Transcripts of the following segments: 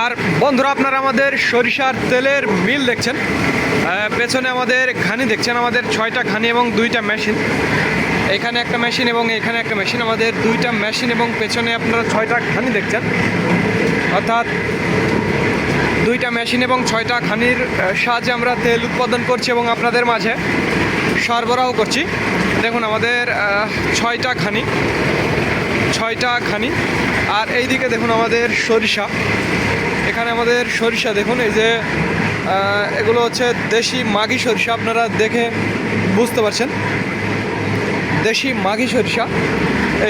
আর বন্ধুরা, আপনারা আমাদের সরিষার তেলের মিল দেখছেন। পেছনে আমাদের ঘানি দেখছেন, আমাদের ছয়টা ঘানি এবং দুইটা মেশিন। এখানে একটা মেশিন এবং এখানে একটা মেশিন, আমাদের দুইটা মেশিন এবং পেছনে আপনারা ছয়টা ঘানি দেখছেন। অর্থাৎ দুইটা মেশিন এবং ছয়টা খানির সাহায্যে আমরা তেল উৎপাদন করছি এবং আপনাদের মাঝে সরবরাহ করছি। দেখুন, আমাদের ছয়টা খানি ছয়টা খানি। আর এইদিকে দেখুন আমাদের সরিষা। এখানে আমাদের সরিষা দেখুন, এই যে এগুলো হচ্ছে দেশি মাগি সরিষা, আপনারা দেখে বুঝতে পারছেন। দেশি মাঘি সরিষা,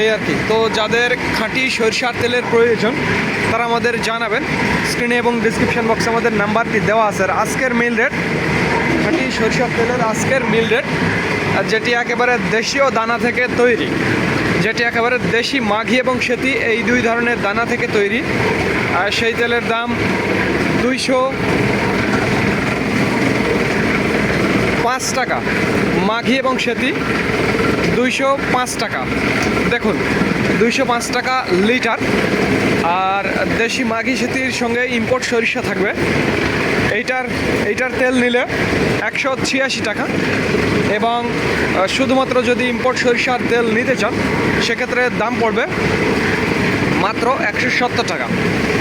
এই আর কি। তো যাদের খাঁটি সরিষার তেলের প্রয়োজন, তারা আমাদের জানাবেন। স্ক্রিনে এবং ডিসক্রিপশন বক্সে আমাদের নাম্বারটি দেওয়া আছে। আর আজকের মিল রেট খাঁটি সরিষার তেলের আজকের মিল রেট যেটি একেবারে দেশীয় দানা থেকে তৈরি। যেটি একেবারে দেশি মাঘি এবং সেতি এই দুই ধরনের দানা থেকে তৈরি। আর সেই তেলের দাম দুইশো পাঁচ টাকা। মাঘি এবং সেতি দুইশো পাঁচ টাকা। দেখুন, দুইশো পাঁচ টাকা লিটার। আর দেশি মাঘি সেতির সঙ্গে ইম্পোর্ট সরিষা থাকবে। এইটার এইটার তেল নিলে একশো ছিয়াশি টাকা। এবং শুধুমাত্র যদি ইম্পোর্ট সরিষার তেল নিতে চান, সেক্ষেত্রে দাম পড়বে মাত্র একশো সত্তর টাকা।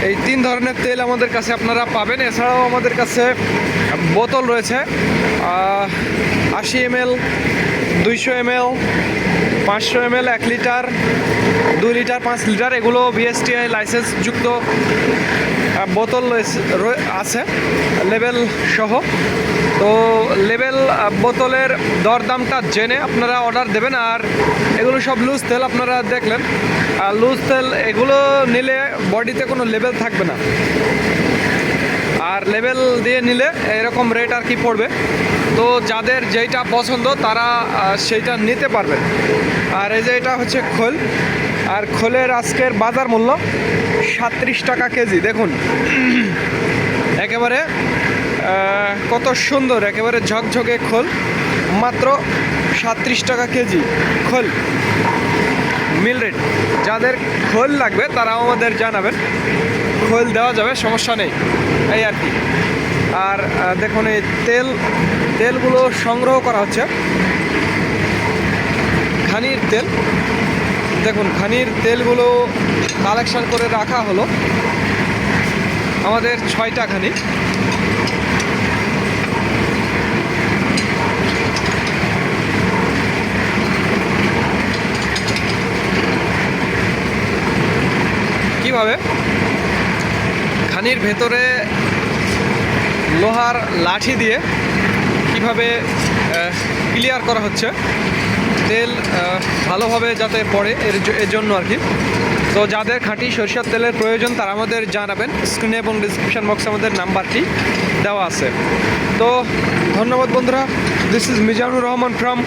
এই তিন ধরনের তেল আমাদের কাছে আপনারা পাবেন। এছাড়াও আমাদের কাছে বোতল রয়েছে আশি এমএল, দুইশো এমএল, পাঁচশো এমএল, এক লিটার, দুই লিটার, পাঁচ লিটার, এগুলো বিএসটিআই লাইসেন্সযুক্ত বোতল আছে, লেবেল সহ। তো আহ, বোতলের দরদামটা জেনে আপনারা অর্ডার দেবেন আর এগুলো সব লুজ তেল আপনারা দেখলেন। আর লুজ তেল এগুলো নিলে বডিতে কোনো লেবেল থাকবে না। আর লেভেল দিয়ে নিলে এরকম রেট আর কি পড়বে। তো যাদের যেইটা পছন্দ তারা সেইটা নিতে পারবে। আর এই যে এটা হচ্ছে খোল। আর খোলের আজকের বাজার মূল্য সাত্রিশ টাকা কেজি। দেখুন। একেবারে কত সুন্দর, একেবারে ঝকঝকে খোল। মাত্র সাত্রিশ টাকা কেজি খোল। Mill rate. যাদের খোল লাগবে, তারাও আমাদের জানাবেন। খোল দেওয়া যাবে, সমস্যা নেই। এই আর কি। আর দেখুন, এই তেল, তেলগুলো সংগ্রহ করা হচ্ছে। খানির তেল। দেখুন খানির তেলগুলো কালেকশন করে রাখা হলো। আমাদের ছয়টা খানি কীভাবে? খানির ভেতরে লোহার লাঠি দিয়ে কীভাবে ক্লিয়ার করা হচ্ছে। তেল ভালোভাবে যাতে পড়ে, এর এর জন্য আর কি। তো যাদের খাঁটি সরিষার তেলের প্রয়োজন, তারা আমাদের জানাবেন। স্ক্রিনে এবং ডিসক্রিপশন বক্সে আমাদের নাম্বারটি দেওয়া আছে। তো ধন্যবাদ বন্ধুরা। This is Mizanur Rahman from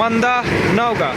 Manda Naogaon